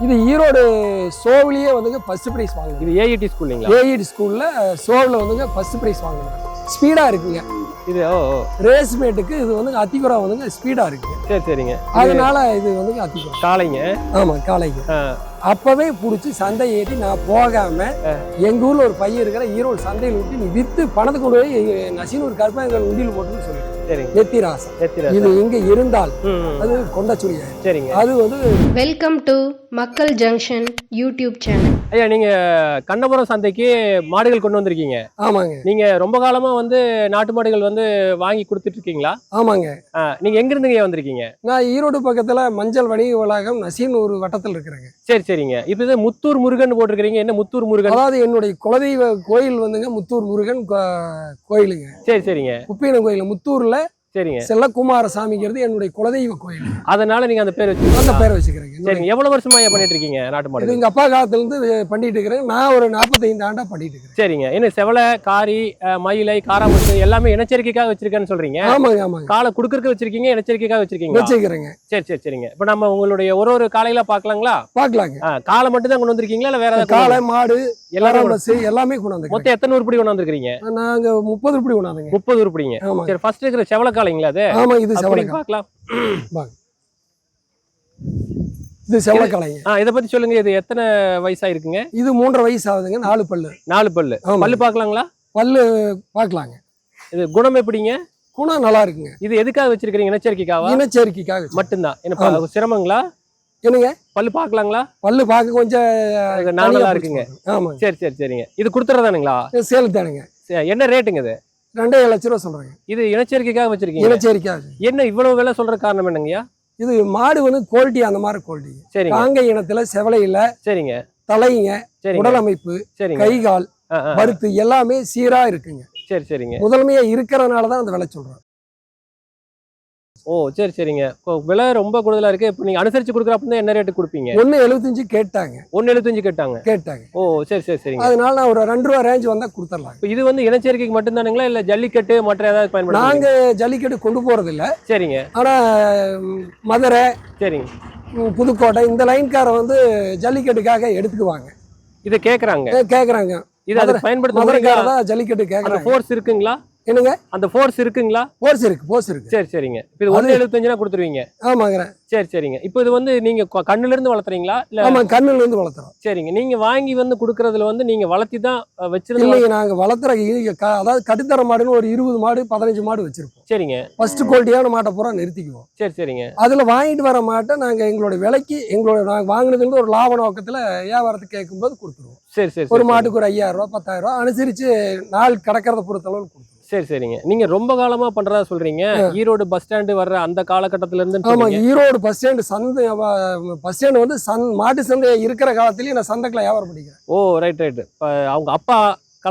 இது ஈரோடு சோவிலேயே வந்துங்க first price வாங்கினது இது ஏஐடி ஸ்கூல்லைங்களா? ஏஇடி ஸ்கூல்ல சோவில் வந்துங்க ஃபர்ஸ்ட் ப்ரைஸ் வாங்கினது ஸ்பீடா இருக்குங்க. இது ஓ ரேஸ் மேட்டுக்கு இது வந்துங்க அத்திபுரம் வந்துங்க ஸ்பீடா இருக்கு. சரி சரிங்க. அதனால இது வந்துங்க அத்திபுரம் காளைங்க? ஆமா காலைக்கு ஆ, அப்பவே புடிச்சு சந்தை ஏற்றி நான் போகாம எங்க ஊர்ல ஒரு பையன் இருக்கிற ஈரோடு சந்தையில் விட்டு நீ வித்து பணத்தை கொண்டு போய் நசீனூர் கருப்பாயங்கள் உண்டியில் போட்டுன்னு சொல்லிட்டு. சரிங்க. நெத்திராசம் இது இங்க இருந்தால். அது கொண்டச்சுரியா சரிங்க. அது வந்து வெல்கம் டு மக்கள் ஜங்ஷன் யூடியூப் சேனல். ஐயா நீங்க கண்ணபுரம் சந்தைக்கு மாடுகள் கொண்டு வந்திருக்கீங்க. ஆமாங்க. நீங்க ரொம்ப காலமா வந்து நாட்டு மாடுகள் வந்து வாங்கி கொடுத்துட்டு இருக்கீங்களா? ஆமாங்க. ஆ, நீங்க எங்க இருந்துங்க வந்திருக்கீங்க? நான் ஈரோடு பக்கத்துல மஞ்சள் வணிக வளாகம் நசீனூர் வட்டத்தில் இருக்கிறேங்க. சரி சரிங்க. இப்போ இது முத்தூர் முருகன் போட்டிருக்கிறீங்க. என்ன முத்தூர் முருகன்? அதாவது என்னுடைய குலதெய்வ கோயில் வந்துங்க முத்தூர் முருகன் கோ- கோயிலுங்க. சரி சரிங்க. குப்பீனம் கோயில். முத்தூர்ல சரிங்க. செல்லக்குமார சாமிங்கிறது என்னுடைய குலதெய்வ கோயில். அதனால நீங்க அந்த பேர் அந்த வச்சு பேரை வச்சுக்கிறேங்க. சரிங்க. எவ்வளவு வருஷமா பண்ணிட்டு இருக்கீங்க நாட்டு மாடு எங்க அப்பா காலத்துல இருந்து பண்ணிட்டு இருக்கிறேன் நான் ஒரு நாற்பத்தைந்து ஆண்டா பண்ணிட்டு இருக்கிறேன் சரிங்க. என்ன செவலை காரி மயிலை காராமுத்து எல்லாமே இனச்சரிக்கைக்காக வச்சிருக்கேன்னு சொல்றீங்க. ஆமாங்க ஆமாங்க. காலை குடுக்கறதுக்கு வச்சிருக்கீங்க இனச்சரிக்கைக்காக வச்சிருக்கீங்க வச்சுக்கிறேங்க சரி சரி சரிங்க. இப்போ நம்ம உங்களுடைய ஒரு ஒரு காலையில பார்க்கலாங்களா? பார்க்கலாங்க. ஆ, காலை மட்டும் தான் கொண்டு வந்திருக்கீங்களா? இல்ல வேற காளை மாடு கொண்டு- பஸ் எல்லாமே கொண்டாந்து மொத்தம் எத்தனை உருப்படி கொண்டு வந்திருக்கீங்க நாங்க முப்பது இப்படி கொண்டாந்துங்க முப்பது உருப்படிங்க. சரி ஃபர்ஸ்ட் இருக்கிற செவலை காலைங்களா அது? ஆமா இது செவலக்காய் பார்க்கலாம். இது செவலக்காலைங்க ஆ இதை பத்தி சொல்லுங்க இது எத்தனை வயசா இருக்குங்க இது மூன்றரை வயசு ஆகுதுங்க நாலு பல்லு. நாலு பல்லு. பல்லு பார்க்கலாங்களா? பல்லு பார்க்கலாங்க. இது குணம் எப்படிங்க? குணம் நல்லா இருக்குங்க இது எதுக்காக வச்சிருக்கீங்க இனச்சேர்க்கைக்காக வச்சு. மட்டும்தான். என்ன சிரமங்களா? என்னங்க? பல்லு பார்க்கலாங்களா பல்லு பார்க்க கொஞ்சம் அது தனியா நார்மலா பிடிச்சு இருக்குங்க. ஆமாங்க. சரி சரி சரிங்க. இது கொடுத்துறதானுங்களா? இது சேலத்தானுங்க சரி, என்ன ரேட்டுங்க இது? ரெண்டே லட்ச ரூபா சொல்றேங்க. இது இனச்சரிக்கைக்காக வச்சிருக்கீங்க? இனச்சேரிக்காக என்ன இவ்வளவு விலை சொல்ற காரணம் என்னங்கய்யா இது மாடு வந்து குவாலிட்டி அந்த மாதிரி குவாலிட்டி சரிங்க. காங்கை இனத்துல செவலையில சரிங்க. தலைங்க உடல் அமைப்பு சரிங்க. கை கால் பருத்து எல்லாமே சீரா இருக்குங்க. சரி சரிங்க. முதன்மையா இருக்கிறதுனால தான் அந்த விலை சொல்றோம். ஓ சரி சரிங்க. விலை ரொம்ப கூடுதலா இருக்கு. இப்போ நீங்க அனுசரிச்சு கொடுக்குறப்ப என்ன ரேட்டு கொடுப்பீங்க? ஒண்ணு எழுபத்தஞ்சு கேட்டாங்க. ஒன்னு எழுபத்தஞ்சு கேட்டாங்க. கேட்டாங்க. ஓ சரி சரி சரிங்க. அதனால நான் ஒரு ரெண்டு ரூபா ரேஞ்ச் வந்தா கொடுத்துடலாங்க இப்போ இது வந்து இனச்சேர்க்கைக்கு மட்டும்தானுங்களா? இல்ல ஜல்லிக்கட்டு மற்ற ஏதாவது பயன்படுத்துங்க நாங்க ஜல்லிக்கட்டு கொண்டு போறது இல்ல சரிங்க. ஆனா ம், மதுரை சரிங்க. புதுக்கோட்டை இந்த லைன்கார வந்து ஜல்லிக்கட்டுக்காக எடுத்துக்குவாங்க. இதை கேக்குறாங்க. ஏ, கேக்குறாங்க. இது அதுக்கு பயன்படுத்த மதுரைக்கார முடியுங்களா? தான் ஜல்லிக்கட்டு அந்த கேக்குறாங்க. ஃபோர்ஸ் இருக்குங்களா? என்னங்க? அந்த ஃபோர்ஸ் இருக்குங்களா? போர்ஸ் இருக்கு போர்ஸ் இருக்கு. சரி சரிங்க. இப்போ இது ஒன்று எழுபத்தஞ்சுனா கொடுத்துருவீங்க. ஆமாங்க. சரி சரிங்க. இப்போ இது வந்து நீங்க கொ- கண்ணுல இருந்து வளர்த்துறீங்களா? இல்ல ஆமா கண்ணுல இருந்து வளர்த்துறோம். சரிங்க. நீங்க வாங்கி வந்து கொடுக்கறதுல வந்து நீங்க வளர்த்தி தான் அஹ், வச்சிருந்து இல்லைங்க நாங்க வளர்த்துற அதாவது கட்டுத்தர மாடுன்னு ஒரு இருபது மாடு பதினஞ்சு மாடு வச்சிருப்போம். சரிங்க. ஃபர்ஸ்ட் குவாலிட்டியான மாட்டை பூரா நிறுத்திக்குவோம். சரி சரிங்க. அதுல வாங்கிட்டு வர மாட்டை நாங்க எங்களோட விலைக்கு எங்களோட நாங்க வாங்கினதுல ஒரு லாப நோக்கத்துல வியாபாரத்துக்கு கேட்கும்போது கொடுத்துருவோம். சரி சரி ஒரு மாட்டுக்கு ஒரு ஐயாயிரம் ரூபாய் பத்தாயிரம் ரூபாய் அனுசரிச்சு நாள் கடக்கிறத பொறுத்தளவு கொடுத்துருவோம். சரி சரிங்க. நீங்க ரொம்ப காலமா பண்றதா சொல்றீங்க. ஈரோடு பஸ் ஸ்டாண்டு வர்ற அந்த காலகட்டத்துல இருந்து ஆமா. ஈரோடு பஸ் ஸ்டாண்டு சந்தை பஸ் ஸ்டாண்டு வந்து சந் மாட்டு சந்தை இருக்கிற காலத்திலயும் நான் சந்தைக்குள்ள வியாபாரம் பண்ணிக்கிறேன். ஓ ரைட் ரைட் அவங்க அப்பா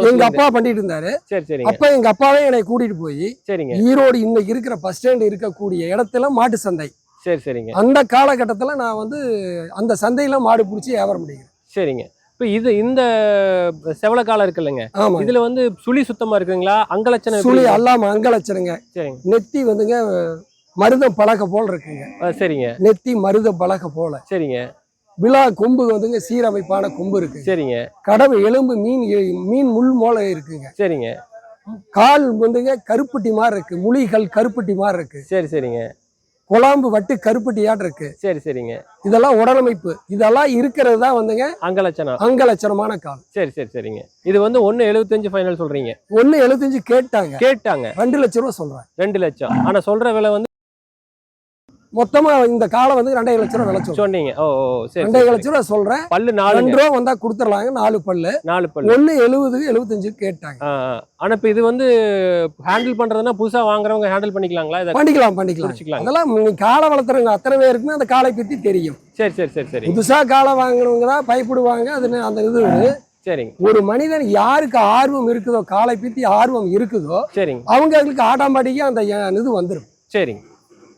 எங்க அப்பா பண்ணிட்டு இருந்தாரு. சரி சரிங்க. அப்ப எங்க அப்பாவே என்னை கூட்டிட்டு போய் சரிங்க. ஈரோடு இன்னைக்கு இருக்கிற பஸ் ஸ்டாண்டு இருக்கக்கூடிய இடத்துல மாட்டு சந்தை. சரி சரிங்க. அந்த காலகட்டத்துல நான் வந்து அந்த சந்தையில மாடு பிடிச்சி வியாபாரம் பண்ணிக்கிறேன். சரிங்க. இப்போ இது இந்த செவல காலம் இருக்கு இல்லைங்க இதுல வந்து சுழி சுத்தமா இருக்குங்களா? அங்கலட்சணம் சுழி எப்படிங்க? அல்லாம அங்கலச்சனுங்க சரிங்க. நெத்தி வந்துங்க மருதம் பலகை போல் இருக்குங்க. சரிங்க. நெத்தி மருத பலகை போல. சரிங்க. விழா கொம்பு வந்துங்க சீரமைப்பான கொம்பு இருக்கு சரிங்க. கடவு எலும்பு மீன் மீன் முள் மோளை இருக்குங்க. சரிங்க. கால் வந்துங்க கருப்பட்டி மாதிரி இருக்கு. முழிகள் கருப்பட்டி மாதிரி இருக்கு. சரி சரிங்க. குழாம்பு வட்டு கருப்பட்டியாட்டு இருக்கு. சரி சரிங்க. இதெல்லாம் உடலமைப்பு. இதெல்லாம் இருக்கிறது தான் வந்துங்க அங்கலட்சணம். அங்கலட்சணமான கால் சரி சரி சரிங்க. இது வந்து ஒன்னு எழுபத்தஞ்சு ஃபைனல் சொல்றீங்க. ஒண்ணு எழுபத்தஞ்சு கேட்டாங்க. கேட்டாங்க. ரெண்டு லட்ச ரூபா சொல்றேன். ரெண்டு லட்சம். ஆனா சொல்ற விலை வந்து மொத்தமா இந்த காலம் வந்து ரெண்டரை லட்ச ரூபா சொன்னீங்க. ஓ சரி ரெண்டரை சரி, லட்ச ரூபா சொல்றேன். பல்லு ரெண்டு நாலுங்க ரூபா வந்தா கொடுத்துடலாங்க நாலு பல்லு. நாலு பல்லு. ஒண்ணு எழுபது எழுபத்தஞ்சு கேட்டாங்க. ஆனா இப்ப இது வந்து ஹேண்டில் பண்றதுன்னா புதுசா வாங்குறவங்க ஹேண்டில் பண்ணிக்கலாங்களா? இதை பண்ணிக்கலாம் பண்ணிக்கலாம். அதெல்லாம் காலை வளர்த்துறவங்க அத்தனை பேருக்குமே அந்த காலை பத்தி தெரியும். சரி சரி சரி சரி. புதுசா காலை வாங்குறவங்க தான் பயப்படுவாங்க. அது அந்த இது சரிங்க. ஒரு மனிதன் யாருக்கு ஆர்வம் இருக்குதோ காலை பத்தி ஆர்வம் இருக்குதோ சரிங்க. அவங்களுக்கு ஆட்டோமேட்டிக்கா அந்த இது வந்துடும் சரிங்க.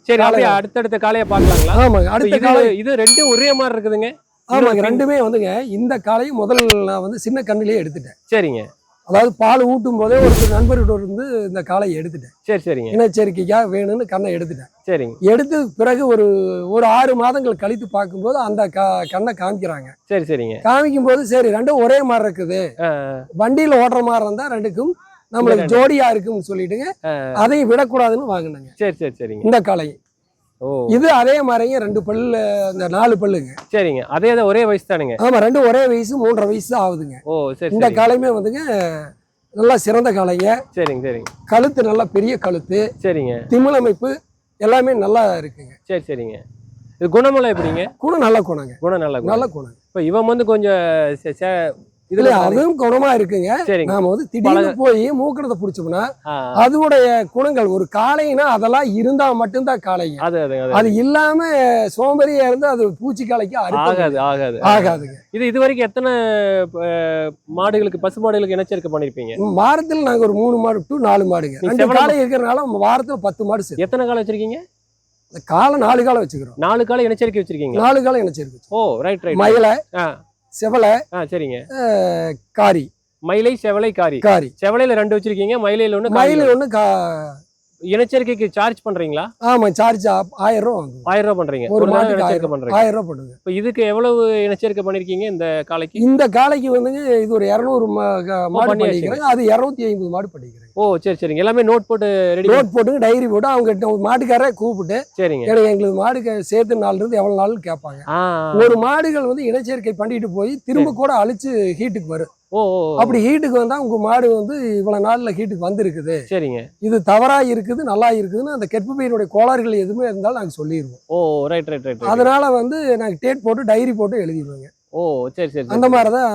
சரி அப்படியே அடுத்தடுத்த காலையை பார்க்கலாங்களா? ஆமாங்க அடுத்த காலை இது ரெண்டும் ஒரே மாதிரி இருக்குதுங்க. ஆமாங்க ரெண்டுமே வந்துங்க இந்த காலையும் முதல் நான் வந்து சின்ன கண்ணுலயே எடுத்துட்டேன். சரிங்க. அதாவது பால் ஊட்டும் போதே ஒரு நண்பர்கிட்ட இருந்து இந்த காளையை எடுத்துட்டேன். சரி சரிங்க. இனச்சேர்க்கைக்காக வேணும்னு கண்ணை எடுத்துட்டேன். சரிங்க. எடுத்து பிறகு ஒரு ஒரு ஆறு மாதங்கள் கழித்து பார்க்கும்போது அந்த கண்ணை காமிக்கிறாங்க. சரி சரிங்க. காமிக்கும் போது சரி ரெண்டும் ஒரே மாதிரி இருக்குது. வண்டியில ஓட்டுற மாதிரி இருந்தா ரெண்டுக்கும் நம்மளுக்கு ஜோடியா இருக்கும்னு சொல்லிட்டுங்க அதையும் விடக்கூடாதுன்னு வாங்கினாங்க. சரி சரி சரிங்க. இந்த காளை. ஓ. இது அதே மாதிரிங்க ரெண்டு பல்லு இந்த நாலு பல்லுங்க. சரிங்க. அதே ஒரே வயசு தானுங்க. ஆமா ரெண்டும் ஒரே வயசு மூன்றரை வயசு ஆகுதுங்க. ஓ சரி இந்த சரி காளையுமே வந்துங்க நல்லா சிறந்த காளைங்க. சரிங்க சரிங்க. கழுத்து நல்லா பெரிய கழுத்து. சரிங்க. திமிழமைப்பு எல்லாமே நல்லா இருக்குங்க. சரி சரிங்க. இது குணமெல்லாம் எப்படிங்க? குணம் நல்ல குணங்க. குணம் நல்லா நல்ல குணம் இப்போ இவன் வந்து கொஞ்சம் இதுல அதுவும் குணமா இருக்குங்க. நாம வந்து திடீர்னு போய் மூக்கணத்தை பிடிச்சோம்னா அதோடைய குணங்கள் ஒரு காளைனா அதெல்லாம் இருந்தா மட்டும்தான் காளைங்க. அது இல்லாம சோம்பேறியா இருந்து அது பூச்சி காளைக்கு ஆகாது ஆகாது. ஆகாதுங்க. இது இது வரைக்கும் எத்தனை மாடுகளுக்கு பசு மாடுகளுக்கு இனச்சேர்க்கை பண்ணிருப்பீங்க? வாரத்துல நாங்க ஒரு மூணு மாடு டு நாலு மாடுங்க. ரெண்டு காளை இருக்கிறனால வாரத்துல பத்து மாடு சரி எத்தனை காலம் வச்சிருக்கீங்க? காலை நாலு காலை வச்சுக்கிறோம். நாலு காலம் இனச்சேர்க்கை வச்சிருக்கீங்களா? நாலு காலை இணைச்சிருக்கு ஓ ரைட் ரைட் மயிலை செவலை ஆ சரிங்க. காரி. மயிலை செவலை காரி. காரி. செவலையில ரெண்டு வச்சிருக்கீங்க மயிலையில ஒண்ணு மயில் ஒண்ணு. கா இனச்சேர்க்கைக்கு சார்ஜ் பண்றீங்களா? ஆமா சார்ஜ் ஆயிரம் ரூபா ஆயிரம் ரூபாய் பண்றீங்க. ஒரு மாட்டுக்கு ஆயிரம் பண்றீங்க. ஆயிரம் ரூபா பண்ணுங்க இப்போ இதுக்கு எவ்வளவு இனச்சேர்க்கை பண்ணிருக்கீங்க இந்த காலைக்கு இந்த காளைக்கு வந்துங்க இது ஒரு இரநூறு மாடு பண்ணி பண்ணிக்கிறேங்க. அது இரநூத்தி ஐம்பது மாடு பண்ணிக்கிறேங்க. ஓ சரி சரிங்க. எல்லாமே நோட் போட்டு ரெடி நோட் போட்டுங்க டைரி போட்டு அவங்க மாட்டுக்காரரை கூப்பிட்டு சரிங்க. எனக்கு எங்களுக்கு மாடு சேர்த்து நாள் இருந்து எவ்வளவு நாள் கேட்பாங்க. ஒரு மாடுகள் வந்து இனச்சேர்க்கை பண்ணிட்டு போய் திரும்ப கூட அழிச்சு ஹீட்டுக்கு வரும். ஓ. அப்படி ஹீட்டுக்கு வந்தா உங்க மாடு வந்து இவ்வளவு நாள்ல ஹீட்டுக்கு வந்திருக்குது. சரிங்க. இது தவறா இருக்குது நல்லா இருக்குதுன்னு அந்த கெட்பு பயிரினுடைய கோளாறுகள் எதுவுமே இருந்தாலும் நாங்க சொல்லிடுவோம் ஓ ரைட் ரைட் ரைட் அதனால வந்து நாங்க டேட் போட்டு டைரி போட்டு எழுதிடுவோங்க. ஓ சரி சரி அந்த. மாதிரி தான்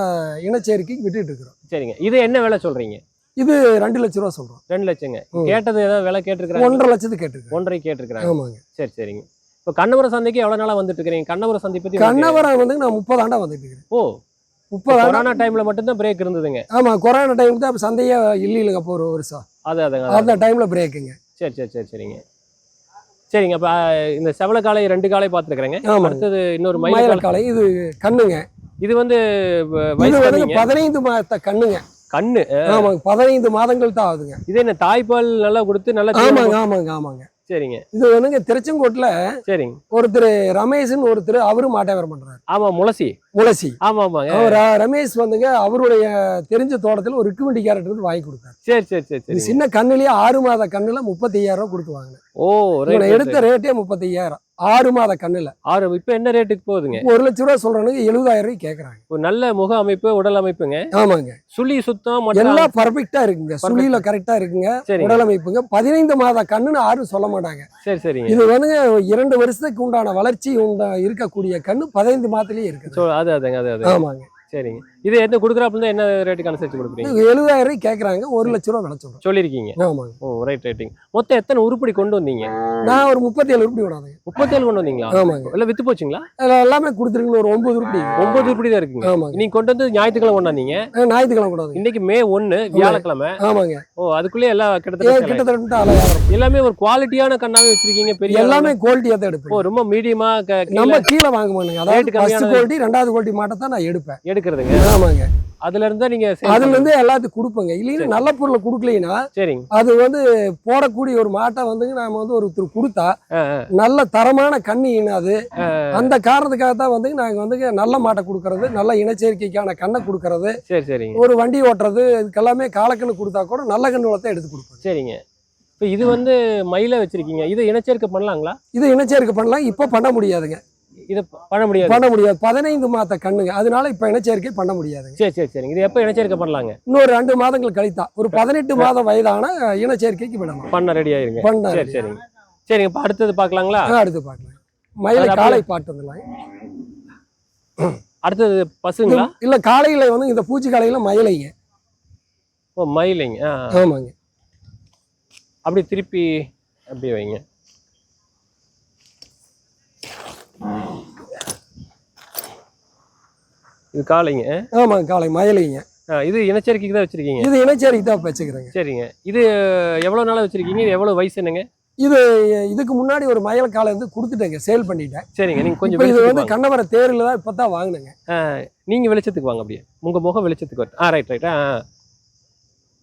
இனச்சேர்க்கைக்கு விட்டுட்டு இருக்கிறோம். சரிங்க. இது என்ன விலை சொல்றீங்க? இது ரெண்டு லட்ச ரூபா சொல்றோம். ரெண்டு லட்சங்க. கேட்டது ஏதாவது விலை கேட்டிருக்கிறாங்க? ஒன்றரை லட்சத்துக்கு கேட்டிருக்கோம் ஒன்றரை கேட்டிருக்கிறாங்க. ஆமாங்க. சரி சரிங்க. இப்போ கண்ணபுரம் சந்தைக்கு எவ்வளவு நாளா வந்துட்டு இருக்கிறீங்க கண்ணபுரம் சந்தை பத்தி கண்ணவரம் வந்து நான் முப்பது ஆண்டா வந்துட்டு இருக்கிறேன் ஓ முப்பது கொரோனா டைம்ல மட்டும்தான் பிரேக் இருந்ததுங்க. ஆமா கொரோனா டைமுக்கு தான் சந்தையே இல்லைங்க அப்போ ஒரு வருஷம். அது அதுங்க அது. அந்த டைம்ல பிரேக்குங்க சரி சரி சரி சரிங்க. சரிங்க அப்ப இந்த செவல காலை ரெண்டு காலை பார்த்துருக்குறேங்க. அடுத்தது இன்னொரு மயில் காலை. இது கண்ணுங்க. இது வந்து. பதினைந்து மாத கண்ணுங்க. கண்ணு. ஆமாங்க பதினைந்து மாதங்கள் தான் ஆகுதுங்க. இது என்ன தாய்ப்பால் நல்லா கொடுத்து நல்லா ஆமாங்க ஆமாங்க ஆமாங்க. சரிங்க. இது வந்துங்க திருச்செங்கோட்டுல சரிங்க. ஒருத்தர் ரமேஷ்னு ஒருத்தர் அவரும் மாட்டாவரம் பண்றாரு. ஆமா முளசி. முளசி. ஆமா ஆமாங்க ரமேஷ் வந்துங்க அவருடைய தெரிஞ்ச தோட்டத்துல ஒரு ரிக்குமெண்டி கேரட் இருந்து வாங்கி கொடுத்தாரு. சரி சரி சரி சரி. சின்ன கண்ணுலயே ஆறு மாத கண்ணுல முப்பத்தி ஐயாயிரம் ரூபாய் கொடுத்து வாங்கினேன். ஓ எடுத்த ரேட்டே முப்பத்தி ஐயாயிரம் ஆறு மாத கண்ணுல. ஆறு இப்போ என்ன ரேட்டுக்கு போகுதுங்க? ஒரு லட்ச ரூபா சொல்றவனுக்கு எழுபதாயிரம் ரூபாய் கேக்குறாங்க. ஒரு நல்ல முக அமைப்பு உடல் அமைப்புங்க. ஆமாங்க. சுழி சுத்தம் எல்லாம் பர்ஃபெக்டா இருக்குங்க. சுழியில கரெக்டா இருக்குங்க. உடல் அமைப்புங்க. பதினைந்து மாத கண்ணுன்னு யாரும் சொல்ல மாட்டாங்க. சரி சரிங்க. இது வந்துங்க இரண்டு வருஷத்துக்கு உண்டான வளர்ச்சி உண்டா இருக்கக்கூடிய கண்ணு பதினைந்து மாதத்திலேயே இருக்குது. சோ அது அதுங்க அது அது ஆமாங்க. சரிங்க. இது என்ன கொடுக்குறாப்புல என்ன ரேட்டுக்கு அனுசரிச்சு கொடுக்குறீங்க? எழுபதாயிரம் ரூபாய் கேக்குறாங்க ஒரு லட்ச ரூபா விலை சொல்றேன் சொல்லியிருக்கீங்க? ஆமாங்க. ஓ ரைட் ரைட்டிங் மொத்தம் எத்தனை உருப்படி கொண்டு வந்தீங்க? நான் ஒரு முப்பத்தி ஏழு ரூபாய் விடாதுங்க. முப்பத்தேழு கொண்டு வந்தீங்களா? ஆமாங்க. இல்ல வித்து போச்சுங்களா? அதுல எல்லாமே கொடுத்துருக்கணும் ஒரு ஒன்பது ரூபாய் ஒன்பது உருப்படி தான் இருக்குங்க. ஆமாங்க. நீங்க கொண்டு வந்து ஞாயிற்றுக்கிழமை கொண்டாந்தீங்க ஞாயிற்றுக்கிழமை கூடாதுங்க இன்னைக்கு மே ஒன்னு வியாழக்கிழமை. ஆமாங்க. ஓ அதுக்குள்ளே எல்லாம் ஏன் கிட்டத்தட்ட கிட்டத்தட்ட. எல்லாமே ஒரு குவாலிட்டியான கண்ணாவே வச்சிருக்கீங்க பெரிய எல்லாமே குவாலிட்டியா தான் ஓ எடுப்பேன் ரொம்ப மீடியமா நம்ம கீழே வாங்க மாட்டேங்க அதாவது குவாலிட்டி ரெண்டாவது குவாலிட்டி மாட்டை தான் நான் எடுப்பேன். எடுக்கிறதுங்க. ஆமாங்க. அதுல இருந்தா நீங்க அதுல. இருந்து எல்லாத்துக்கும் கொடுப்பேங்க. இல்லைன்னா நல்ல பொருளை கொடுக்கலைன்னா சரிங்க. அது வந்து போடக்கூடிய ஒரு மாட்டை வந்துங்க நாம வந்து ஒருத்தர் கொடுத்தா. நல்ல தரமான கண்ணி அது அந்த காரணத்துக்காக தான் வந்து நாங்க வந்து நல்ல மாட்டை கொடுக்கறது நல்ல இனச்சேர்க்கைக்கான கண்ணை கொடுக்கறது சரி சரிங்க. ஒரு வண்டி ஓட்டுறது இதுக்கெல்லாமே காலக்கண்ணு கொடுத்தா கூட நல்ல கண்ணு எடுத்து கொடுப்பேன் சரிங்க. இப்போ இது வந்து மயில வச்சிருக்கீங்க. இது இனச்சேர்க்கை பண்ணலாங்களா? இது இனச்சேர்க்கை பண்ணலாம். இப்போ பண்ண முடியாதுங்க. இதை பண்ண முடியாது. பண்ண முடியாது. பதினைந்து மாத கண்ணுங்க. அதனால இப்போ இனச்சேர்க்கை பண்ண முடியாதுங்க சரி சரி சரிங்க. இது எப்போ இனச்சேர்க்கை பண்ணலாங்க? இன்னொரு ரெண்டு மாதங்கள் கழித்தா. ஒரு பதினெட்டு மாதம் வயதான இனச்சேர்க்கைக்கு விடலாம். பண்ண ரெடி ஆயிருங்க. பண்ண சரி சரிங்க. சரிங்க. இப்போ அடுத்தது பார்க்கலாங்களா? அடுத்து பார்க்கலாம். மயிலை காளை பாட்டு வந்துடலாம். அடுத்தது பசுங்களா? இல்ல காளையில வந்து இந்த பூச்சி காளையில மயிலைங்க. ஓ மயிலைங்க. ஆமாங்க. அப்படி திருப்பி அப்படியே வைங்க. இது காலைங்க ஆமாங்க காளை மயிலைங்க. இது இனச்சேர்க்கைக்கு தான் வச்சிருக்கீங்க? இது இனச்சேரிக்கு தான் வச்சுக்கிறேங்க சரிங்க. இது எவ்வளவு நாளா வச்சிருக்கீங்க? இது எவ்வளவு வயசு என்னங்க? இது இதுக்கு முன்னாடி ஒரு மயில் காளை வந்து கொடுத்துட்டேங்க சேல் பண்ணிட்டேன். சரிங்க நீங்க கொஞ்சம் இது வந்து. கண்ணவர தேர்ல தான் இப்போ தான் வாங்கினேங்க நீங்க வெளிச்சத்துக்கு வாங்க அப்படியே. உங்க முகம் வெளிச்சத்துக்கு வரட்டும். ஆ ரைட் ரைட் ஆ.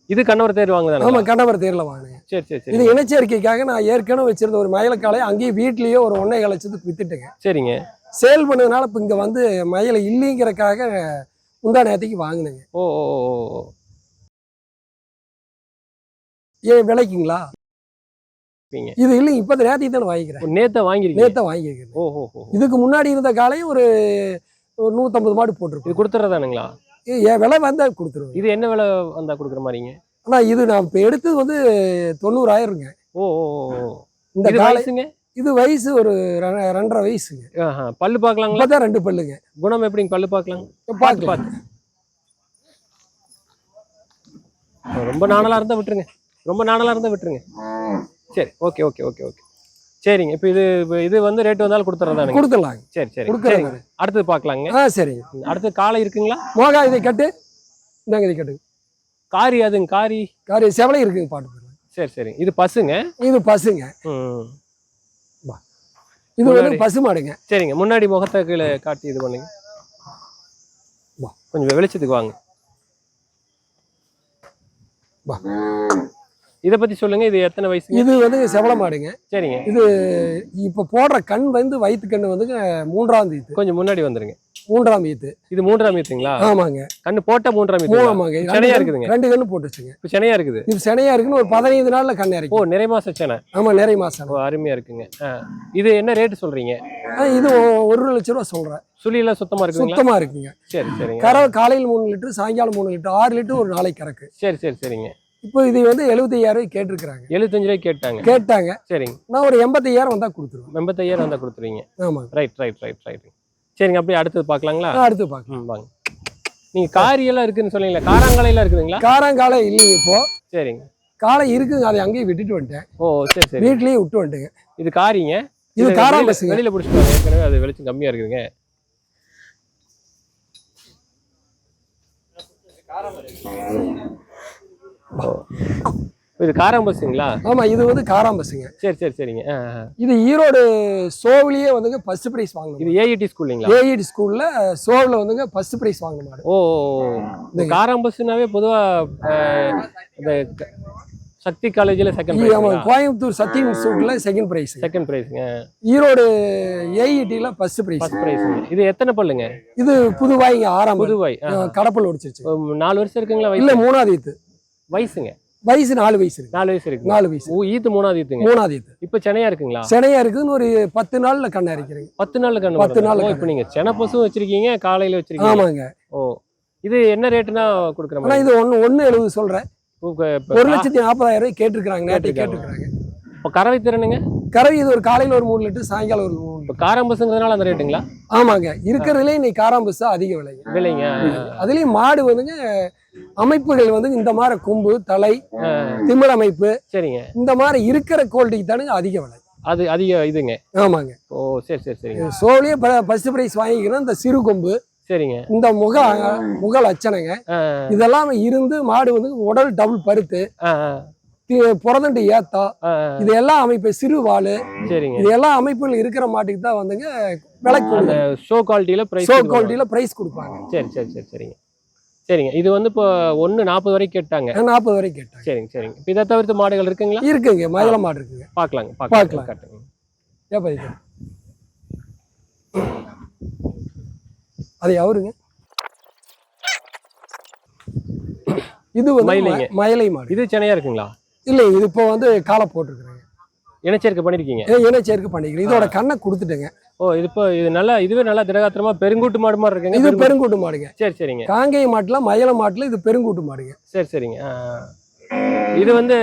இது கண்ணவர் தேர் வாங்குதானே? ஆமா கண்டவர் தேர்ல வாங்கினேன். சரி சரி இது சரி இனச்சேர்க்கைக்காக நான் ஏற்கனவே வச்சிருந்த ஒரு மயிலக்காலை அங்கேயே வீட்லயே ஒரு ஒன்றை கலைச்சதுக்கு வித்துட்டேங்க. சரிங்க. சேல் பண்ணதுனால இப்போ இங்க வந்து மயிலை இல்லைங்கிறக்காக முந்தா நேரத்துக்கு வாங்கினேங்க. ஓ ஓ ஓ, ஏன் விலைக்குங்களா. இது இல்லைங்க இப்போ நேரத்துக்கு தானே வாங்கிக்கிறேன். ஓ, நேத்த வாங்கிருக்கீங்க? நேத்த வாங்கிக்கிறேன் ஓ ஓ இதுக்கு முன்னாடி இருந்த காலையும் ஒரு நூற்றம்பது மாடு இது போட்டிருப்போம் கொடுத்துறதானுங்களா? என் விலை வந்தா கொடுத்துருவேன். இது என்ன விலை வந்தா கொடுக்குற மாதிரிங்க? ஆனா இது நான் இப்போ எடுத்தது வந்து தொண்ணூறாயிரங்க ஓ இந்த இது காலை வயசுங்க? இது வயசு ஒரு ரெண்டரை வயசுங்க. பல்லு பார்க்கலாங்களா இப்பதான் ரெண்டு பல்லுங்க. குணம் எப்படிங்க? பல்லு பார்க்கலாம் பார்க்கலாம் பார்த்து ரொம்ப நாணலா இருந்தா விட்டுருங்க. ரொம்ப நாணலா இருந்தா விட்டுருங்க. சரி ஓகே ஓகே ஓகே ஓகே. சரிங்க. இப்போ இது இது வந்து ரேட் வந்தாலும் கொடுத்துறதானுங்க கொடுத்துடலாங்க சரி சரி. கொடுக்குறேன் சரிங்க. அடுத்தது பார்க்கலாங்க. ஆ சரிங்க. அடுத்து காளை இருக்குங்களா? மோகா இதை கட்டு. இந்தாங்க இதை கட்டு காரி அதுங்க காரி. காரி செவலை இருக்குங்க பாட்டு. சரி சரி. இது பசுங்க? இது பசுங்க. ம். இது வந்து. பசு மாடுங்க. சரிங்க. முன்னாடி முகத்தை கீழே காட்டி இது பண்ணுங்க. வா. கொஞ்சம் வெளிச்சத்துக்கு வாங்க. வா. இதை பத்தி சொல்லுங்க. இது எத்தனை வயசுங்க? இது வந்து செவலை மாடுங்க. சரிங்க. இது இப்ப போடுற கண் வந்து வயிற்று கண் வந்துங்க மூன்றாம் ஈத்து கொஞ்சம் முன்னாடி வந்துருங்க. மூன்றாம் ஈத்து இது மூன்றாம் ஈத்துங்களா ஆமாங்க. கண்ணு போட்ட மூன்றாம் ஈத்துங்களா ஆமாங்க செனையா இருக்குதுங்க. ரெண்டு கண்ணு போட்டுச்சுங்க. இப்போ செனையா இருக்குது. இது செனையா இருக்குன்னு ஒரு பதினைந்து நாள்ல கண்ணு ஓ இறக்கும் நிறை மாச செனை. ஆமா நிறைய மாசம் ஓ அருமையா இருக்குங்க. இது என்ன ரேட் சொல்றீங்க? இது ஒரு லட்ச ரூபா சொல்றேன். சுழி எல்லாம் சுத்தமா இருக்குதுங்களா சுத்தமா இருக்குங்க. சரி சரிங்க. கறவை காலையில் மூணு லிட்டர் சாயங்காலம் மூணு லிட்டர் ஆறு லிட்டர் ஒரு நாளைக்கு கறக்கு. சரி சரி சரிங்க. இப்போ இது வந்து எழுபத்தையாயிரம் ரூபாய் கேட்டிருக்கிறாங்க. எழுபத்தஞ்சு ரூபாய் கேட்டாங்க. கேட்டாங்க. சரிங்க. நான் ஒரு எண்பத்தையாயிரம் வந்தா கொடுத்துருவேன். எண்பத்தையாயிரம் வந்தா கொடுத்துருவீங்க. ஆமாங்க ரைட் ரைட் ரைட் ரைட் சரிங்க அப்படியே அடுத்தது பார்க்கலாங்களா? அடுத்து பார்க்கலாம். வாங்க. நீங்க காரி எல்லாம் இருக்குன்னு சொன்னீங்களா காராங்காலையெல்லாம் இருக்குதுங்களா? காரங்காலை இல்லைங்க இப்போ. சரிங்க. காலை இருக்குங்க அதை அங்கேயே விட்டுட்டு வந்துட்டேன். ஓ சரி சரி. வீட்லயே விட்டு வந்துட்டேங்க. இது காரிங்க. இது காராம் வெளியில- பஸ்ஸுங்க. வெளியில பிடிச்சிட்டு ஏற்கனவே அது வெளிச்சம் கம்மியா இருக்குதுங்க. ஓ. இது காராம் பஸ்ஸுங்களா? ஆமா இது வந்து காராம் பஸ்ஸுங்க. சரி சரி சரிங்க. இது ஈரோடு சோவிலேயே வந்துங்க ஃபர்ஸ்ட் ப்ரைஸ் வாங்கணும். இது ஏஇடி ஸ்கூல்லைங்களா? ஏஇடி ஸ்கூல்ல சோவில் வந்துங்க ஃபர்ஸ்ட் ப்ரைஸ் வாங்கின மாடு. ஓ. இந்த காராம் பஸ்னாவே பொதுவா அஹ், இந்த சக்தி காலேஜில் செகண்ட் ப்ரைஸ் கோயம்புத்தூர் சத்தி இன்ஸ்டியூட்ல செகண்ட் ப்ரைஸ் செகண்ட் ப்ரைஸுங்க ஈரோடு ஏஇடில ஃபர்ஸ்ட் ப்ரைஸ் ஃபர்ஸ்ட் ப்ரைஸுங்க இது எத்தனை பல்லுங்க? இது புதுவாய்ங்க ஆறாம். புதுவாய் கடப்பல் ஒடிச்சிருச்சு. உம், நாலு வருஷம் இருக்குங்களா இல்ல மூணாவது வயசுங்க. வயசு நாலு வயசு இருக்கு. நாலு வயசு இருக்கு நாலு வயசு. ஈத்து மூணாவது ஈத்துங்க. மூணாவது ஈத்து. இப்போ சென்னையா இருக்குங்களா? சென்னையா இருக்குதுன்னு ஒரு பத்து நாள்ல கண்ணு இறக்கிறீங்க பத்து நாள்ல கண்ணு பத்து நாள். இப்போ நீங்க சென பசும் வச்சிருக்கீங்க காலையில வச்சிருக்கீங்க. ஆமாங்க. ஓ இது என்ன ரேட்டுனா கொடுக்குற ஆனா மாதிரி? இது ஒண்ணு ஒண்ணு எழுபது சொல்றேன். ஒரு லட்சத்தி நாற்பதாயிரம் ரூபாய் கேட்டிருக்காங்க நேற்று. கேட்டிருக்காங்க. இப்போ கறவை திறனுங்க? கறவை இது ஒரு காலையில ஒரு மூணு லிட்டர் சாயங்காலம் ஒரு மூணு இப்போ காரம் பசுங்கிறதுனால அந்த ரேட்டுங்களா? ஆமாங்க. இருக்கிறதுலே இன்னைக்கு காராம்பஸ் தான் அதிக விலைங்க. விலைங்க. அதுலயும் மாடு வந்துங்க அமைப்புகள் வந்து இந்த மாதிரி கொம்பு தலை திமிழ் அமைப்பு சரிங்க. இந்த மாதிரி இருக்கிற குவாலிட்டிக்கு தானுங்க அதிக விலை. அது அதிக இதுங்க. ஆமாங்க. ஓ சரி சரி சரிங்க சோழியே ஃபர்ஸ்ட் பிரைஸ் வாங்கிக்கிறோம். இந்த சிறு கொம்பு சரிங்க. இந்த முக முக லட்சணங்க. இதெல்லாம் இருந்து மாடு வந்து உடல் டபுள் பருத்து. புறதண்டு ஏத்தா. ஆ, ஆ, இது எல்லாம் அமைப்பு சிறு வாளு. சரிங்க. இது எல்லா அமைப்புகள் இருக்கிற மாட்டுக்கு தான் வந்துங்க விலை அந்த ஷோ குவாலிட்டியில பிரைஸ் ஷோ குவாலிட்டியில பிரைஸ் கொடுப்பாங்க. சரி சரி சரி சரிங்க. சரிங்க. இது வந்து இப்போ ஒன்று நாற்பது வரைக்கும் கேட்டாங்க. நாற்பது வரைக்கும் கேட்டாங்க. சரிங்க சரிங்க. இப்போ இதை தவிர்த்து மாடுகள் இருக்குங்களா? இருக்குங்க. மயில மாடு இருக்குங்க. பார்க்கலாங்க பார்க்கலாம். காட்டுங்க ஏப்பா இது? அது அவருங்க இது வந்து மயிலைங்க. மயிலை மாடு. இது சென்னையா இருக்குங்களா? இல்லை இது இப்போ வந்து காலை போட்டிருக்கிறேங்க இனச்சேர்க்கை பண்ணிருக்கீங்க? இனச்சேர்க்கை பண்ணிக்கிறேன். இதோட கண்ணை கொடுத்துட்டேங்க. ஓ இது இப்போ இது நல்லா இதுவே நல்லா திடகாத்திரமா பெருங்கூட்டு மாடு மாதிரி இருக்குங்க இது பெருங்கூ- பெருங்கூட்டு மாடுங்க. சரி சரிங்க. காங்கேய மாட்டுல மயில மாட்டுல இது பெருங்கூட்டு மாடுங்க. சரி சரிங்க. இது வந்து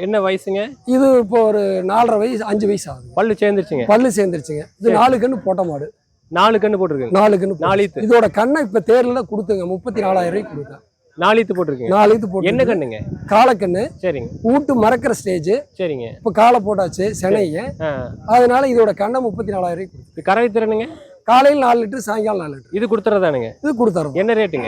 என்ன வயசுங்க? இது இப்போ ஒரு நாலரை வயசு அஞ்சு வயசு ஆகுது பல்லு சேர்ந்துருச்சுங்க. பல்லு சேர்ந்துருச்சுங்க. இது நாலு கண்ணு போட்ட மாடு. நாலு கண்ணு போட்டிருக்குங்க. நாலு கண்ணு நாலீத்து இதோட கண்ணை இப்ப தேர்ல கொடுத்துங்க. முப்பத்தி நாலாயிரம் ரூபாய்க்கு கொடுத்தேன். நாலீத்து போட்டிருக்குங்க நாலு இது போட்டு என்ன கண்ணுங்க? காலக்கண்ணு. சரிங்க. ஊட்டு மறக்கிற ஸ்டேஜ் சரிங்க. இப்ப காலை போட்டாச்சு ஆ. அதனால இதோட கண்ணை முப்பத்தி நாலாயிரம் கறவை திறனுங்க? காலையில் நாலு லிட்டர் சாயங்காலம் நாலு லிட்டர். இது கொடுத்துறதானுங்க? இது கொடுத்துறோம். என்ன ரேட்டுங்க?